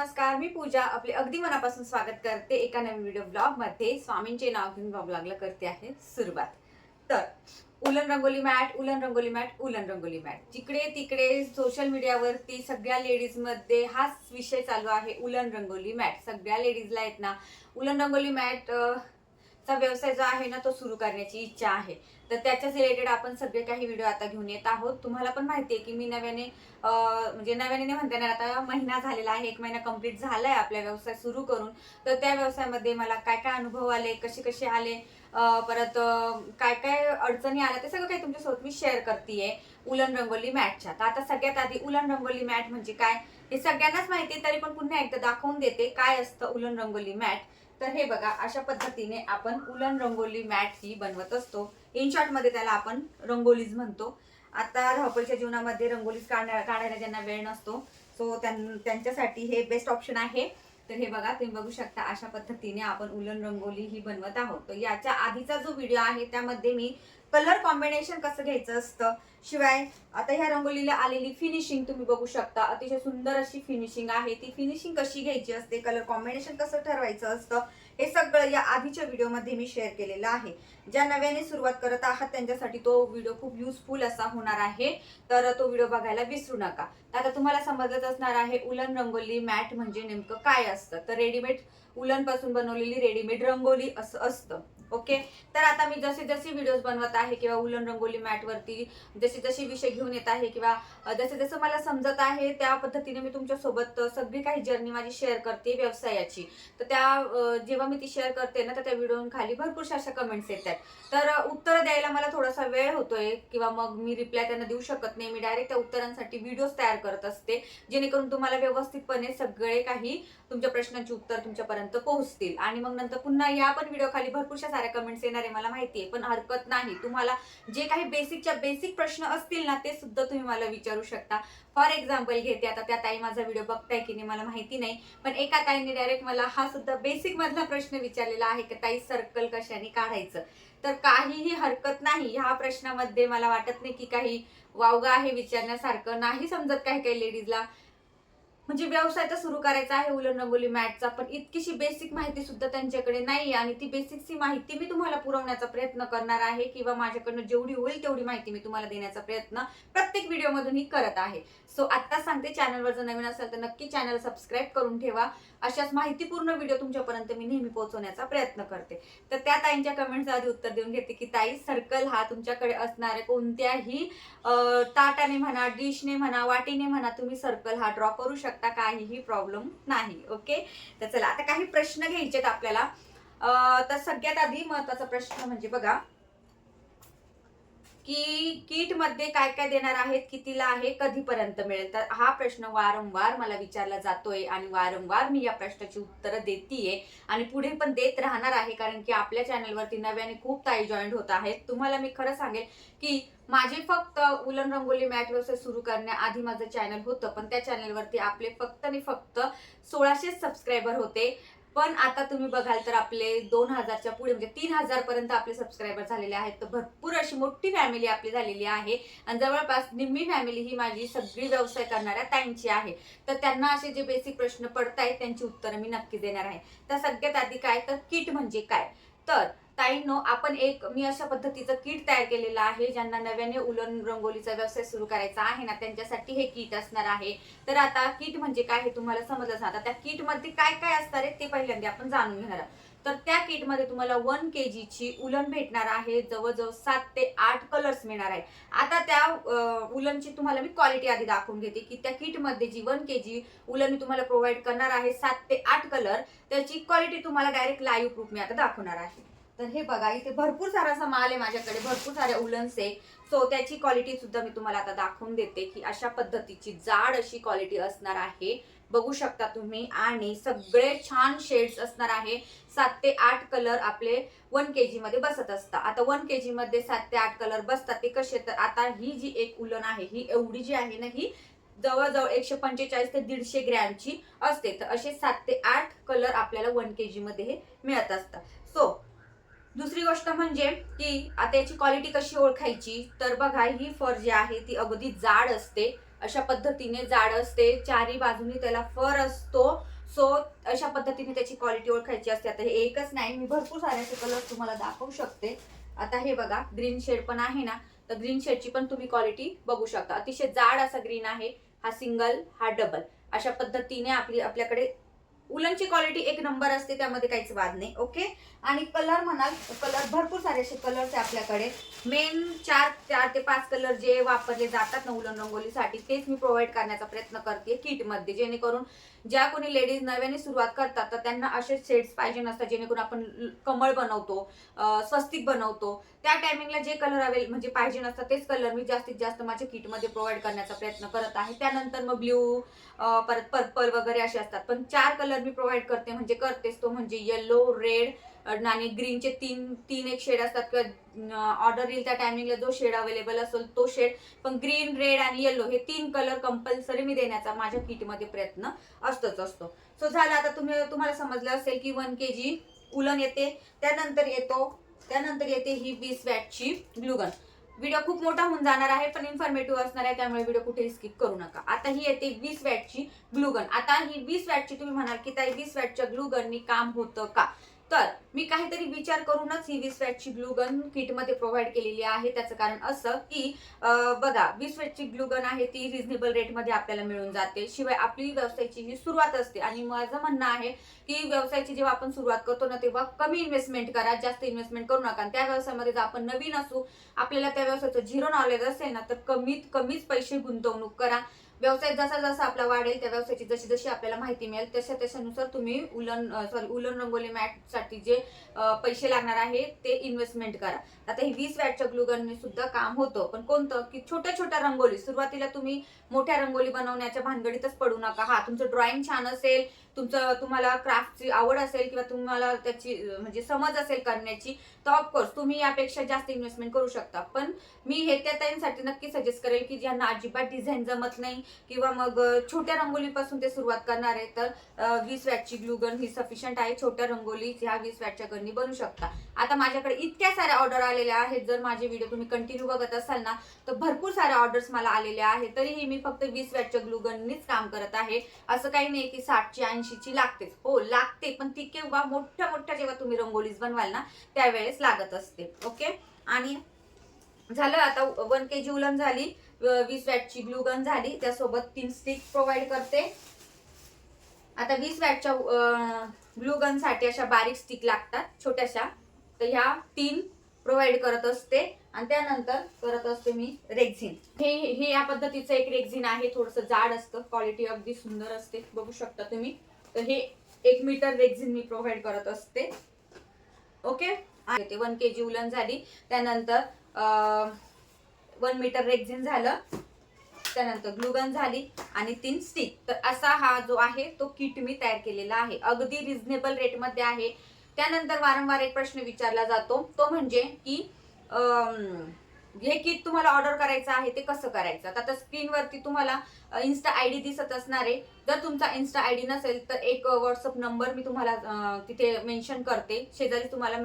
नमस्कार मी पूजा. आपले अगदी मनापासून स्वागत करते एका नवीन व्हिडिओ ब्लॉगमध्ये. स्वामींचे नाव घेऊन ब्लॉगला करते आहे सुरुवात. तर woollen rangoli mat woollen rangoli mat woollen rangoli mat. जिकडे तिकडे सोशल मीडियावरती सगळ्या लेडीजमध्ये हाच विषय चालू आहे उलन रंगोली मॅट. सगळ्या लेडीजला आहेत ना उलन रंगोली मॅट चा व्यवसाय जो आहे ना तो सुरू करण्याची इच्छा आहे. तर त्याच्याच रिलेटेड आपण सगळे काही व्हिडिओ आता घेऊन येत आहोत. तुम्हाला पण माहिती आहे की मी नव्याने म्हणजे नव्याने नाही म्हणता येणार आता महिना झालेला आहे एक महिना कंप्लीट झालाय आपला व्यवसाय सुरू करून. तर त्या व्यवसायामध्ये मला काय काय अनुभव आले कसे कसे आले परत काय काय अडचणी आल्या ते सगळं काही तुमच्यासोबत मी शेअर करतेय उलन रंगोली मॅटच्या तर आता सगळ्यात आधी उलन रंगोली मॅट म्हणजे काय हे सगळ्यांनाच माहिती आहे तरी पण पुन्हा एकदा दाखवून देते काय असतं उलन रंगोली मॅट तर हे बघा अशा पद्धतीने आपण उलन रंगोली मॅट ही बनवत असतो. इन शॉर्टमध्ये त्याला आपण रंगोलीज म्हणतो. आता धावपळीच्या जीवनामध्ये रंगोलीज काढण्या काढायला ज्यांना वेळ नसतो सो त्यांच्यासाठी हे बेस्ट ऑप्शन आहे. तर हे बघा तुम्ही बघू शकता अशा पद्धतीने आपण उलन रंगोली ही बनवत आहोत. तर याच्या आधीचा जो व्हिडिओ आहे त्यामध्ये मी कलर कॉम्बिनेशन कसं घ्यायचं असतं शिवाय आता ह्या रंगोलीला आलेली फिनिशिंग तुम्ही बघू शकता. अतिशय सुंदर अशी फिनिशिंग आहे. ती फिनिशिंग कशी घ्यायची असते कलर कॉम्बिनेशन कसं ठरवायचं असतं हे सगळं या आधीच्या व्हिडिओमध्ये मी शेअर केलेलं आहे. ज्या नव्याने सुरुवात करत आहात त्यांच्यासाठी तो व्हिडिओ खूप युजफुल असा होणार आहे. तर तो व्हिडिओ बघायला विसरू नका. तर आता तुम्हाला समजत असणार आहे उलन रंगोली मॅट म्हणजे नेमकं काय असतं? तर रेडीमेड उलनपासून बनवलेली रेडीमेड रंगोली असं असतं. ओके तर आता मी जसे जसे व्हिडिओज बनवत आहे किंवा उलन रंगोली मॅटवरती जशी जसे जसे विषय घेऊन येत आहे किंवा जसे जसं मला समजत आहे त्या पद्धतीने मी तुमच्यासोबत सगळी काही जर्नी माझी शेअर करते व्यवसायाची. तर त्या जेव्हा मी ती शेअर करते ना तर त्या व्हिडिओ खाली भरपूरशा अशा कमेंट्स येतात. तर उत्तर द्यायला मला थोडासा वेळ होतोय किंवा मग मी रिप्लाय त्यांना देऊ शकत नाही. मी डायरेक्ट त्या उत्तरांसाठी व्हिडिओज तयार करत असते जेणेकरून तुम्हाला व्यवस्थितपणे सगळे काही तुमच्या प्रश्नांची उत्तर तुमच्यापर्यंत पोहोचतील. आणि मग नंतर पुन्हा या पण व्हिडिओ खाली भरपूरशा साऱ्या कमेंट्स येणार आहे मला माहिती आहे. पण हरकत नाही. तुम्हाला जे काही बेसिकच्या बेसिक प्रश्न असतील ना ते सुद्धा तुम्ही मला विचारू शकता. फॉर एक्झाम्पल घेते आता त्या ताई माझा व्हिडिओ बघताय की नाही मला माहिती नाही. पण एका ताईने डायरेक्ट मला हा सुद्धा बेसिक मधला प्रश्न विचारलेला आहे की ताई सर्कल कशाने काढायचं? तर काहीही हरकत नाही ह्या प्रश्नामध्ये मला वाटत नाही की काही वावगा आहे विचारण्यासारखं. नाही समजत काही काही लेडीजला म्हणजे व्यवसाय तर सुरू करायचा आहे उलन रंगोली मॅटचा पण इतकीशी बेसिक माहिती सुद्धा त्यांच्याकडे नाही आणि ती बेसिकची माहिती मी तुम्हाला पुरवण्याचा प्रयत्न करणार आहे किंवा माझ्याकडनं जेवढी होईल तेवढी माहिती मी तुम्हाला देण्याचा प्रयत्न प्रत्येक व्हिडिओमधून ही करत आहे. सो आत्ता सांगते चॅनलवर जर नवीन असेल तर नक्की चॅनल सबस्क्राईब करून ठेवा. अशाच माहितीपूर्ण व्हिडिओ तुमच्यापर्यंत मी नेहमी पोहोचवण्याचा प्रयत्न करते. तर त्या ताईंच्या कमेंटचं आधी उत्तर देऊन घेते की ताई सर्कल हा तुमच्याकडे असणाऱ्या कोणत्याही ताटाने म्हणा डिशने म्हणा वाटीने म्हणा तुम्ही सर्कल हा ड्रॉ करू शकता. काहीही प्रॉब्लेम नाही ओके तर चला आता काही प्रश्न घ्यायचे आहेत आपल्याला तर सगळ्यात आधी महत्त्वाचा प्रश्न म्हणजे बघा की किटमध्ये काय काय देणार आहेत कितीला आहे कधीपर्यंत मिळेल? तर हा प्रश्न वारंवार मला विचारला जातोय आणि वारंवार मी या प्रश्नाची उत्तरं देतीये आणि पुढे पण देत राहणार आहे कारण की आपल्या चॅनलवरती नव्याने खूप ताई जॉईंट होत आहेत. तुम्हाला मी खरं सांगेल की माझे फक्त उलन रंगोली मॅट व्यवसाय सुरू करण्याआधी माझं चॅनल होतं पण त्या चॅनलवरती आपले फक्त आणि फक्त सोळाशे सबस्क्रायबर होते. पण आता तुम्ही बघाल तर आपले दोन हजारच्या पुढे म्हणजे तीन हजारपर्यंत आपले सबस्क्रायबर झालेले आहेत. तर भरपूर अशी मोठी फॅमिली आपली झालेली आहे. आणि जवळपास निम्मी फॅमिली ही माझी सगळी व्यवसाय करणाऱ्या ताईंची आहे. तर त्यांना असे जे बेसिक प्रश्न पडतायत त्यांची उत्तरं मी नक्की देणार आहे. तर सगळ्यात आधी काय? तर किट म्हणजे काय? तर ताईंनो आपण एक मी अशा पद्धतीचं किट तयार केलेलं आहे ज्यांना नव्याने उलन रंगोलीचा व्यवसाय सुरू करायचा आहे ना त्यांच्यासाठी हे किट असणार आहे. तर आता किट म्हणजे काय हे तुम्हाला समजलं आता त्या किटमध्ये काय काय असणार आहे ते पहिल्यांदा आपण जाणून घेणार तर त्या किटमध्ये तुम्हाला वन के जीची उलन भेटणार आहे जवळजवळ सात ते आठ कलर्स मिळणार आहे आता त्या उलनची तुम्हाला मी क्वालिटी आधी दाखवून घेते की त्या किटमध्ये जी वन के जी उलन मी तुम्हाला प्रोव्हाइड करणार आहे सात ते आठ कलर त्याची क्वालिटी तुम्हाला डायरेक्ट लाईव्ह प्रूफ मी आता दाखवणार आहे. तर हे बघा इथे भरपूर सारा असा माल आहे माझ्याकडे भरपूर सारे उलन्स आहे. सो त्याची क्वालिटी सुद्धा मी तुम्हाला आता दाखवून देते की अशा पद्धतीची जाड अशी क्वालिटी असणार आहे. बघू शकता तुम्ही. आणि सगळे छान शेड्स असणार आहे. सात ते आठ कलर आपले वन के जीमध्ये बसत असतात. आता वन के जीमध्ये सात ते आठ कलर बसतात ते कसे तर आता ही जी एक उलन आहे ही एवढी जी आहे ना ही जवळजवळ एकशे पंचेचाळीस ते दीडशे ग्रॅमची असते. तर असे सात ते आठ कलर आपल्याला वन के जीमध्ये हे मिळत असतात. सो दुसरी गोष्ट म्हणजे की आता याची क्वालिटी कशी ओळखायची? तर बघा ही फर जी आहे ती अगदी जाड असते. अशा पद्धतीने जाड असते. चारी बाजूनी त्याला फर असतो. सो अशा पद्धतीने त्याची क्वालिटी ओळखायची असते. आता हे एकच नाही मी भरपूर सारे असे कलर तुम्हाला दाखवू शकते. आता हे बघा ग्रीन शेड पण आहे ना तर ग्रीन शेडची पण तुम्ही क्वालिटी बघू शकता. अतिशय जाड असा ग्रीन आहे. हा सिंगल हा डबल अशा पद्धतीने आपली आपल्याकडे उलनची क्वालिटी एक नंबर असते त्यामध्ये काहीच वाद नाही ओके आणि कलर म्हणाल कलर भरपूर सारे असे कलर्स आहे आपल्याकडे. मेन चार चार ते पाच कलर जे वापरले जातात ना उलन रंगोलीसाठी तेच मी प्रोव्हाइड करण्याचा प्रयत्न करते किटमध्ये जेणेकरून ज्या कोणी लेडीज नव्याने सुरुवात करतात तर त्यांना असे शेड्स पाहिजे नसतात जेणेकरून आपण कमळ बनवतो स्वस्तिक बनवतो. त्या टायमिंगला जे कलर अवेल म्हणजे पाहिजे नसतात तेच कलर मी जास्तीत जास्त माझ्या किटमध्ये प्रोव्हाइड करण्याचा प्रयत्न करत आहे. त्यानंतर मग ब्ल्यू परत पर्पल वगैरे असे असतात. पण चार कलर मी प्रोव्हाइड करते म्हणजे करतेच तो म्हणजे येल्लो रेड आणि ग्रीनचे तीन तीन एक शेड असतात किंवा ऑर्डर येईल त्या टायमिंगला जो शेड अवेलेबल असेल तो शेड पण ग्रीन रेड आणि येलो हे तीन कलर कंपल्सरी मी देण्याचा माझ्या किटमध्ये प्रयत्न असतोच असतो. सो झालं. आता तुम्ही तुम्हाला समजलं असेल की वन के जी उलन येते त्यानंतर येतो त्यानंतर येते ही वीस वॅटची ग्लुगन व्हिडिओ खूप मोठा होऊन जाणार आहे पण इन्फॉर्मेटिव्ह असणार आहे त्यामुळे व्हिडिओ कुठेही स्किप करू नका. आता ही येते वीस वॅटची ग्लुगन आता ही वीस वॅटची तुम्ही म्हणाल की ताई वीस वॅटच्या ग्लुगननी काम होतं का? तर मी काहीतरी विचार करूनच ही वीस वॅटची ग्लुगन किटमध्ये प्रोव्हाइड केलेली आहे. त्याचं कारण असं की बघा वीस वॅटची ग्लुगन आहे ती रिझनेबल रेटमध्ये आपल्याला मिळून जाते. शिवाय आपली व्यवसायाची ही सुरुवात असते आणि माझं म्हणणं आहे की व्यवसायाची जेव्हा आपण सुरुवात करतो ना तेव्हा कमी इन्व्हेस्टमेंट करा जास्त इन्व्हेस्टमेंट करू नका. त्या व्यवसायामध्ये जर आपण नवीन असू आपल्याला त्या व्यवसायाचं झिरो नॉलेज असेल ना तर कमीत कमीच पैसे गुंतवणूक करा. व्यवसाय जसा जसा आपला वाढेल त्या व्यवसायाची जशी जशी आपल्याला माहिती मिळेल तशा तशानुसार तुम्ही उलन सॉरी उलन रंगोली मॅटसाठी जे पैसे लागणार आहे ते इन्व्हेस्टमेंट करा. आता हे वीस वॅटच्या ग्लुगनने सुद्धा काम होतं पण कोणतं? की छोट्या छोट्या रंगोली सुरुवातीला तुम्ही मोठ्या रंगोली बनवण्याच्या भानगडीतच पडू नका. हा तुमचं ड्रॉइंग छान असेल तुमचं तुम्हाला क्राफ्टची आवड असेल किंवा तुम्हाला त्याची म्हणजे समज असेल करण्याची तर ऑफकोर्स तुम्ही यापेक्षा जास्त इन्व्हेस्टमेंट करू शकता. पण मी हे त्या ताईंसाठी नक्की सजेस्ट करेल की ज्यांना अजिबात डिझाईन जमत नाही किंवा मग छोट्या रंगोलीपासून ते सुरुवात करणार आहे तर वीस वॅटची ग्लुगन ही सफिशियंट आहे. छोट्या रंगोली ह्या वीस वॅटच्या गननी बनू शकता. आता माझ्याकडे इतक्या साऱ्या ऑर्डर आलेल्या आहेत. जर माझे व्हिडिओ तुम्ही कंटिन्यू बघत असाल ना तर भरपूर साऱ्या ऑर्डर्स मला आलेल्या आहेत. तरीही मी फक्त वीस वॅटच्या ग्लुगननीच काम करत आहे. असं काही नाही की साठची ऐंशी ऐंशीची लागतेच. हो लागते पण ती केव्हा मोठ्या मोठ्या जेव्हा तुम्ही रंगोलीज बनवाल ना त्यावेळेस लागत असते. ओके? आणि झालं आता वन के जी उलन झाली वीस वॅटची ग्लू गन झाली त्यासोबत तीन स्टिक प्रोव्हाइड करते. आता वीस वॅटच्या ग्लू अशा बारीक स्टिक लागतात छोट्याशा. तर ह्या तीन प्रोव्हाइड करत असते. आणि त्यानंतर करत असते मी रेक्झिन. हे हे या पद्धतीचं एक रेक्झिन आहे. थोडंसं जाड असतं क्वालिटी अगदी सुंदर असते. बघू शकता तुम्ही. तर हे एक मीटर रेक्झिन मी प्रोव्हाइड करत असते. ओके? ते वन के जी उलन झाली. त्यानंतर वन मीटर रेक्झिन झालं. त्यानंतर ग्लुगन झाली आणि तीन स्टिक तर असा हा जो आहे तो किट मी तयार केलेला आहे. अगदी रिझनेबल रेटमध्ये आहे. त्यानंतर वारंवार एक प्रश्न विचारला जातो. तो म्हणजे की हे किट तुम्हाला ऑर्डर करायचं आहे ते कसं करायचं? आता स्क्रीनवरती तुम्हाला इन्स्टा आय डी दिसत असणार आहे. जर तुमचा इन्स्टा आय डी नसेल तर एक व्हॉट्सअप नंबर मी तुम्हाला तिथे मेन्शन करते. शेजारी तुम्हाला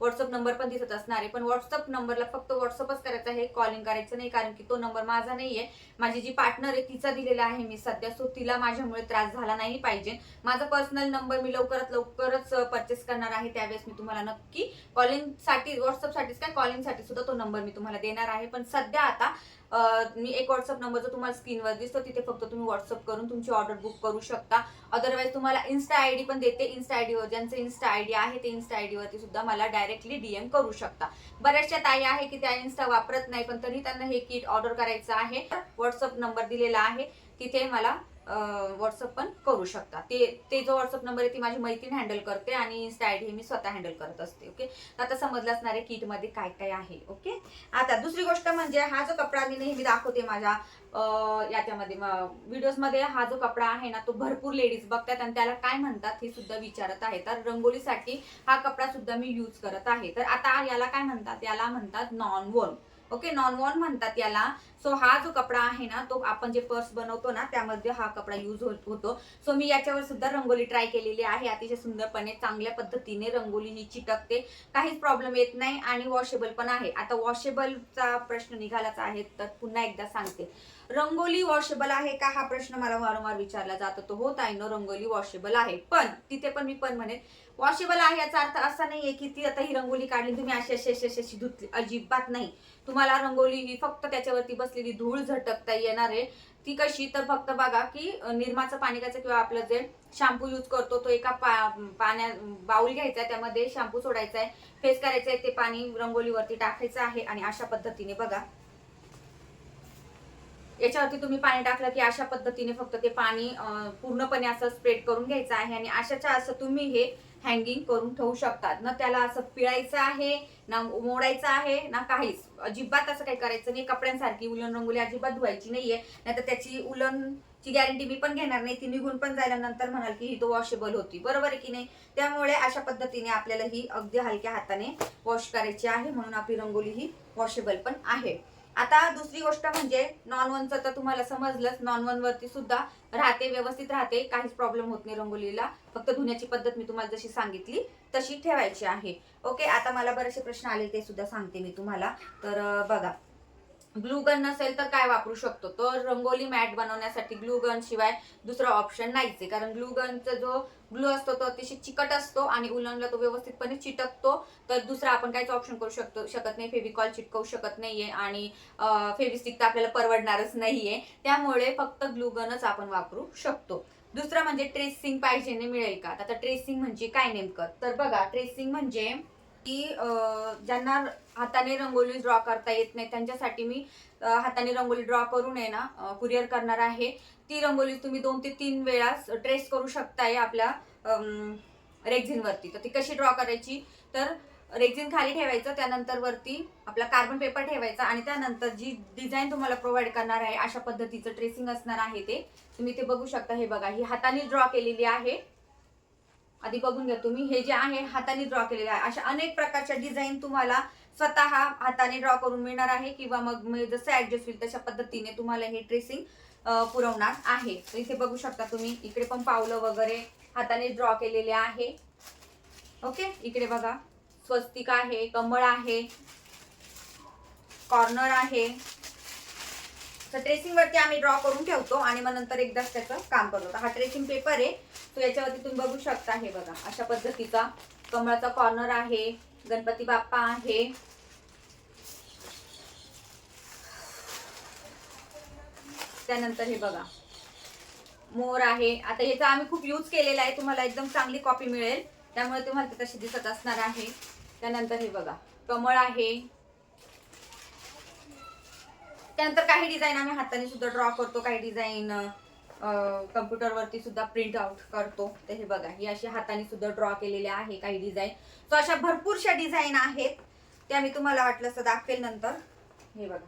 व्हॉट्सअप नंबर पण दिसत असणार आहे. पण व्हॉट्सअप नंबरला फक्त व्हॉट्सअपच करायचं आहे कॉलिंग करायचं नाही कारण की तो नंबर माझा नाहीये. माझी जी पार्टनर आहे तिचा दिलेला आहे मी सध्या. सो तिला माझ्यामुळे त्रास झाला नाही पाहिजे. माझा पर्सनल नंबर मी लवकरात लवकरच परचेस करणार आहे. त्यावेळेस मी तुम्हाला नक्की कॉलिंगसाठी व्हॉट्सअपसाठीच काय कॉलिंगसाठी सुद्धा तो नंबर मी तुम्हाला देणार आहे. पण सध्या आता मी एक व्हॉट्सअप नंबर जो तुम्हाला स्क्रीनवर दिसतो तिथे फक्त तुम्ही व्हॉट्सअप करून तुमची ऑर्डर बुक करू शकता. अदरवाईज तुम्हाला इन्स्टा आय डी पण देते. इन्स्टा आय डीवर ज्यांचं इन्स्टा आय डी आहे ते इन्स्टा आय डीवरती सुद्धा मला डायरेक्टली डीएम करू शकता. बऱ्याचशा ताई आहे की त्या इन्स्टा वापरत नाही पण तरी त्यांना हे किट ऑर्डर करायचं आहे. व्हॉट्सअप नंबर दिलेला आहे. तिथे मला व्हॉट्सअप पण करू शकता. ते ते जो व्हॉट्सअप नंबर आहे ती माझी मैत्रीण हँडल करते आणि इन्स्टा आय डी मी स्वतः हँडल करत असते ओके आता समजलं असणार आहे किटमध्ये काय काय आहे ओके आता दुसरी गोष्ट म्हणजे हा जो कपडा मी नेहमी दाखवते माझ्या याच्यामध्ये व्हिडिओजमध्ये हा जो कपडा आहे ना तो भरपूर लेडीज बघतात आणि त्याला काय म्हणतात हे सुद्धा विचारत आहे. तर रंगोलीसाठी हा कपडा सुद्धा मी यूज करत आहे. तर आता याला काय म्हणतात? याला म्हणतात non woven okay non woven म्हणतात याला. सो हा जो कपडा आहे ना तो आपण जे पर्स बनवतो ना त्यामध्ये हा कपडा यूज होतो सो मी याच्यावर सुद्धा रंगोली ट्राय केलेली आहे. अतिशय सुंदरपणे चांगल्या पद्धतीने रंगोली ही चिटकते. काहीच प्रॉब्लेम येत नाही आणि वॉशेबल पण आहे. आता वॉशेबलचा प्रश्न निघालाच आहे तर पुन्हा एकदा सांगते. रंगोली वॉशेबल आहे का? हा प्रश्न मला वारंवार विचारला जातो तो होत आहे नो रंगोली वॉशेबल आहे. पण तिथे पण मी पण म्हणेन वॉशेबल आहे याचा अर्थ असा नाहीये की ती आता ही रंगोली काढली तुम्ही अशी अशी अशी अशी अशी धुतली. अजिबात नाही. तुम्हाला रंगोली ही फक्त त्याच्यावरती बसलेली धूळ झटकता येणार आहे. ती कशी? तर फक्त बघा की निर्माचं निरमाचं पाणी घ्यायचं किंवा आपलं जे शॅम्पू यूज करतो तो एका पा पाण्या बाऊल घ्यायचा आहे, त्यामध्ये शॅम्पू सोडायचा आहे फेस करायचं आहे ते पाणी रंगोलीवरती टाकायचं आहे आणि अशा पद्धतीने बघा. याच्यावरती तुम्ही पाणी टाकलं की अशा पद्धतीने फक्त ते पाणी पूर्णपणे असं स्प्रेड करून घ्यायचं आहे आणि अशाच्या असं तुम्ही हे हँगिंग करून ठेवू शकतात. ना त्याला असं पिळायचं आहे ना मोडायचं आहे ना काहीच. अजिबात असं काही करायचं नाही. कपड्यांसारखी उलन रंगोली अजिबात धुवायची नाहीये. नाहीतर त्याची उलनची गॅरंटी मी पण घेणार नाही. ती निघून पण झाल्यानंतर म्हणाल की ही तो वॉशेबल होती. बरोबर आहे की नाही? त्यामुळे अशा पद्धतीने आपल्याला ही अगदी हलक्या हाताने वॉश करायची आहे. म्हणून आपली रंगोली ही वॉशेबल पण आहे. आता दुसरी गोष्ट म्हणजे नॉन वनचं तर तुम्हाला समजलंच नॉन वन वरती सुद्धा राहते व्यवस्थित राहते काहीच प्रॉब्लेम होत नाही रंगोलीला. फक्त धुण्याची पद्धत मी तुम्हाला जशी सांगितली तशी ठेवायची आहे. ओके आता मला बरेचसे प्रश्न आले ते सुद्धा सांगते मी तुम्हाला. तर बघा. ग्लू गन नसेल तर काय वापरू शकतो? तर रंगोली मॅट बनवण्यासाठी ग्लू गन शिवाय दुसरा ऑप्शन नाहीच आहे. कारण ग्लू गनचा जो ग्लू असतो तो अतिशय चिकट असतो आणि उलनला तो व्यवस्थितपणे चिटकतो. तर दुसरा आपण काहीच ऑप्शन करू शकतो शकत नाही. फेविकॉल चिटकवू शकत नाहीये आणि फेविस्टिक तर आपल्याला परवडणारच नाहीये. त्यामुळे फक्त ग्लू गनच आपण वापरू शकतो. दुसरं म्हणजे ट्रेसिंग पाहिजे मिळेल का? आता ट्रेसिंग म्हणजे काय नेमकं? तर बघा ट्रेसिंग म्हणजे की ज्यांना हाताने रंगोली ड्रॉ करता येत नाही त्यांच्यासाठी मी हाताने रंगोली ड्रॉ करून आहे ना कुरिअर करणार आहे. ती रंगोली तुम्ही दोन ते तीन वेळा ट्रेस करू शकताय आपल्या रेक्झिनवरती तर ती कशी ड्रॉ करायची? तर रेक्झिन खाली ठेवायचं त्यानंतर वरती आपला कार्बन पेपर ठेवायचा आणि त्यानंतर जी डिझाईन तुम्हाला प्रोव्हाइड करणार आहे अशा पद्धतीचं ट्रेसिंग असणार आहे ते. तुम्ही ते बघू शकता हे बघा ही हाताने ड्रॉ केलेली आहे. आधी बघून घ्या तुम्ही. हे जे आहे हाताने ड्रॉ केलेले आहे. अशा अनेक प्रकारच्या डिझाईन तुम्हाला स्वतः हाताने ड्रॉ करून मिळणार आहे किंवा मग मी जसं ऍडजस्ट होईल तशा पद्धतीने तुम्हाला हे ट्रेसिंग पुरवणार आहे. तर इथे बघू शकता तुम्ही इकडे पण पावलं वगैरे हाताने ड्रॉ केलेले आहे. ओके? इकडे बघा. स्वस्तिक आहे कमळ आहे कॉर्नर आहे. तर ट्रेसिंगवरती आम्ही ड्रॉ करून ठेवतो आणि मग नंतर एकदाच त्याचं काम करतो. हा ट्रेसिंग पेपर आहे. तो याच्यावरती तुम्ही बघू शकता हे बघा. अशा पद्धतीचा कमळाचा कॉर्नर आहे गणपती बाप्पा आहे. त्यानंतर हे बघा. मोर आहे. आता याचा आम्ही खूप यूज केलेला आहे. तुम्हाला एकदम चांगली कॉपी मिळेल. त्यामुळे तुम्हाला ते तशी दिसत असणार आहे. त्यानंतर हे बघा. कमळ आहे. त्यानंतर काही डिझाईन आम्ही हाताने सुद्धा ड्रॉ करतो. काही डिझाईन कम्प्युटरवरती सुद्धा प्रिंट आउट करतो. तर हे बघा ही अशी हाताने सुद्धा ड्रॉ केलेल्या आहे काही डिझाईन सो अशा भरपूरशा डिझाईन आहेत. त्या मी तुम्हाला वाटलं असं दाखवेल नंतर. हे बघा.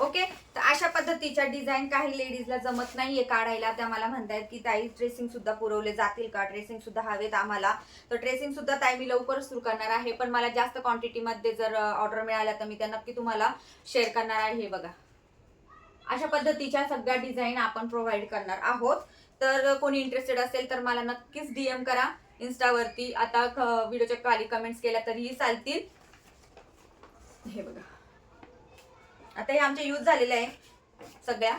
ओके तर अशा पद्धतीच्या डिझाईन काही लेडीजला जमत नाहीये काढायला. त्या मला म्हणतायत की ताई ड्रेसिंग सुद्धा पुरवले जातील का? ड्रेसिंग सुद्धा हवेत आम्हाला. तर ड्रेसिंग सुद्धा ताई मी लवकरच सुरू करणार आहे. पण मला जास्त क्वांटिटीमध्ये जर ऑर्डर मिळाल्या तर मी त्या नक्की तुम्हाला शेअर करणार आहे. हे बघा. अशा पद्धतीच्या सगळ्या डिझाईन आपण प्रोव्हाइड करणार आहोत. तर कोणी इंटरेस्टेड असेल तर मला नक्कीच डीएम करा इन्स्टावरती आता व्हिडिओच्या खाली कमेंट्स केल्या तरीही चालतील. हे बघा. आता हे आमचे यूज झालेले आहे सगळ्या.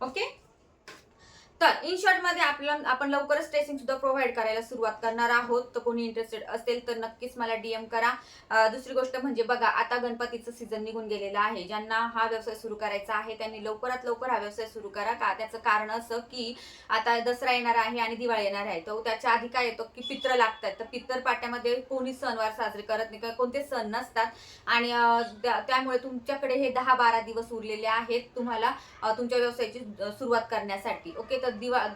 ओके तर इन शॉर्टमध्ये आपलं आपण लवकरच ट्रेसिंग सुद्धा प्रोव्हाइड करायला सुरुवात करणार आहोत. तर कोणी इंटरेस्टेड असेल तर नक्कीच मला डीएम करा. दुसरी गोष्ट म्हणजे बघा आता गणपतीचं सीझन निघून गेलेलं आहे. ज्यांना हा व्यवसाय सुरू करायचा आहे त्यांनी लवकरात लवकर हा व्यवसाय सुरू करा. का? त्याचं कारण असं की आता दसरा येणार आहे आणि दिवाळी येणार आहे. तर त्याच्या आधी काय येतो की पित्र लागतात. तर पित्र पाट्यामध्ये कोणी सणवार साजरे करत नाही किंवा कोणते सण नसतात. आणि त्या- त्यामुळे तुमच्याकडे हे दहा बारा दिवस उरलेले आहेत तुम्हाला तुमच्या व्यवसायाची सुरुवात करण्यासाठी. ओके? तर दिवा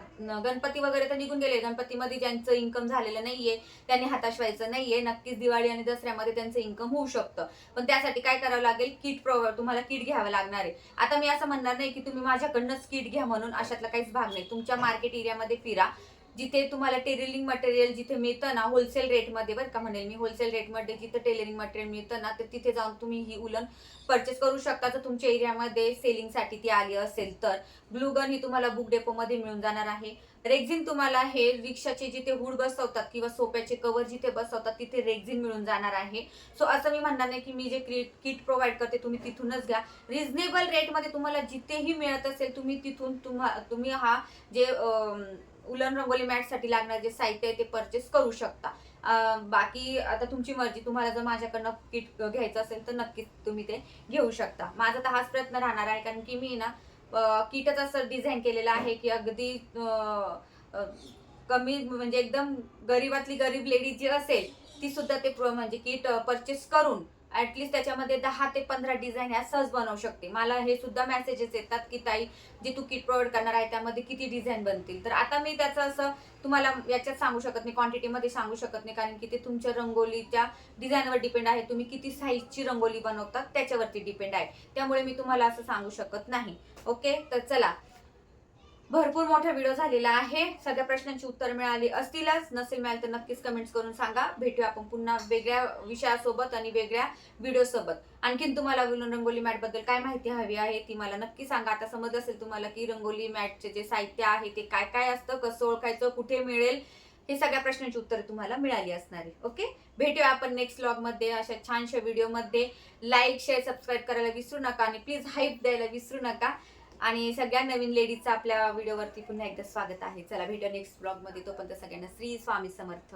गणपती वगैरे तर निघून गेले. गणपतीमध्ये ज्यांचं इन्कम झालेलं नाहीये त्यांनी हाताशवायचं व्हायचं नाहीये. नक्कीच दिवाळी आणि दसऱ्यामध्ये त्यांचं इन्कम होऊ शकतं. पण त्यासाठी काय करावं लागेल? किट प्रो तुम्हाला किट घ्यावं लागणार आहे. आता मी असं म्हणणार नाही की तुम्ही माझ्याकडनंच किट घ्या म्हणून अशातला काहीच भाग नाही. तुमच्या मार्केट एरियामध्ये फिरा. जिथे तुम्हाला टेलरिंग मटेरियल जिथे मिळतं ना होलसेल रेटमध्ये बरं का म्हणेल मी होलसेल रेटमध्ये जिथे टेलरिंग मटेरियल मिळतं ना तर तिथे जाऊन तुम्ही ही उलन परचेस करू शकता. जर तुमच्या एरियामध्ये सेलिंगसाठी ती आली असेल तर. ब्लूगन ही तुम्हाला बुक डेपोमध्ये मिळून जाणार आहे. रेक्झिन तुम्हाला हे रिक्षाचे जिथे हुड बसवतात किंवा सोप्याचे कवर जिथे बसवतात तिथे रेक्झिन मिळून जाणार आहे. सो असं मी म्हणणार नाही की मी जे किट प्रोव्हाइड करते तुम्ही तिथूनच घ्या. रिझनेबल रेटमध्ये तुम्हाला जिथेही मिळत असेल तुम्ही तिथून तुम्हा तुम्ही हा जे उलन रंगोली मॅटसाठी लागणार जे साहित्य आहे ते परचेस करू शकता. बाकी आता तुमची मर्जी तुम्हाला जर माझ्याकडनं किट घ्यायचं असेल तर नक्कीच तुम्ही ते घेऊ शकता. माझा तर हाच प्रयत्न राहणार आहे कारण की मी ना किटच असं डिझाईन केलेलं आहे की अगदी कमी म्हणजे एकदम गरीबातली गरीब लेडी जी असेल ती सुद्धा ते प्र- म्हणजे किट परचेस करून ऍटलीस्ट त्याच्यामध्ये दहा ते पंधरा डिझाईन ह्या सहज बनवू शकते. मला हे सुद्धा मेसेजेस येतात की ताई जे तू किट प्रोव्हाइड करणार आहे त्यामध्ये किती डिझाईन बनतील? तर आता मी त्याचं असं तुम्हाला याच्यात सांगू शकत नाही क्वांटिटीमध्ये सांगू शकत नाही कारण की ते तुमच्या रंगोलीच्या डिझाईनवर डिपेंड आहे. तुम्ही किती साईजची रंगोली बनवतात त्याच्यावरती डिपेंड आहे. त्यामुळे मी तुम्हाला असं सांगू शकत नाही. ओके तर चला. भरपूर मोठा व्हिडिओ झालेला आहे. सगळ्या प्रश्नांची उत्तर मिळाली असतीलच. नसेल मिळाली तर नक्कीच कमेंट्स करून सांगा. भेटूया आपण पुन्हा वेगळ्या विषयासोबत आणि वेगळ्या व्हिडिओसोबत आणखीन तुम्हाला विलन रंगोली मॅटबद्दल काय माहिती हवी आहे ती मला नक्की सांगा. आता समज असेल तुम्हाला की रंगोली मॅटचे जे साहित्य आहे ते काय काय असतं कसं ओळखायचं कुठे मिळेल हे सगळ्या प्रश्नांची उत्तर तुम्हाला मिळाली असणार. आहे ओके? भेटूया आपण नेक्स्ट व्लॉगमध्ये अशा छानशा व्हिडिओमध्ये लाईक शेअर सबस्क्राईब करायला विसरू नका आणि प्लीज हाईप द्यायला विसरू नका. आणि सगळ्या नवीन लेडीजचं आपल्या व्हिडिओवरती पुन्हा एकदा स्वागत आहे. चला भेटूया नेक्स्ट ब्लॉगमध्ये तोपर्यंत सगळ्यांना श्री स्वामी समर्थ.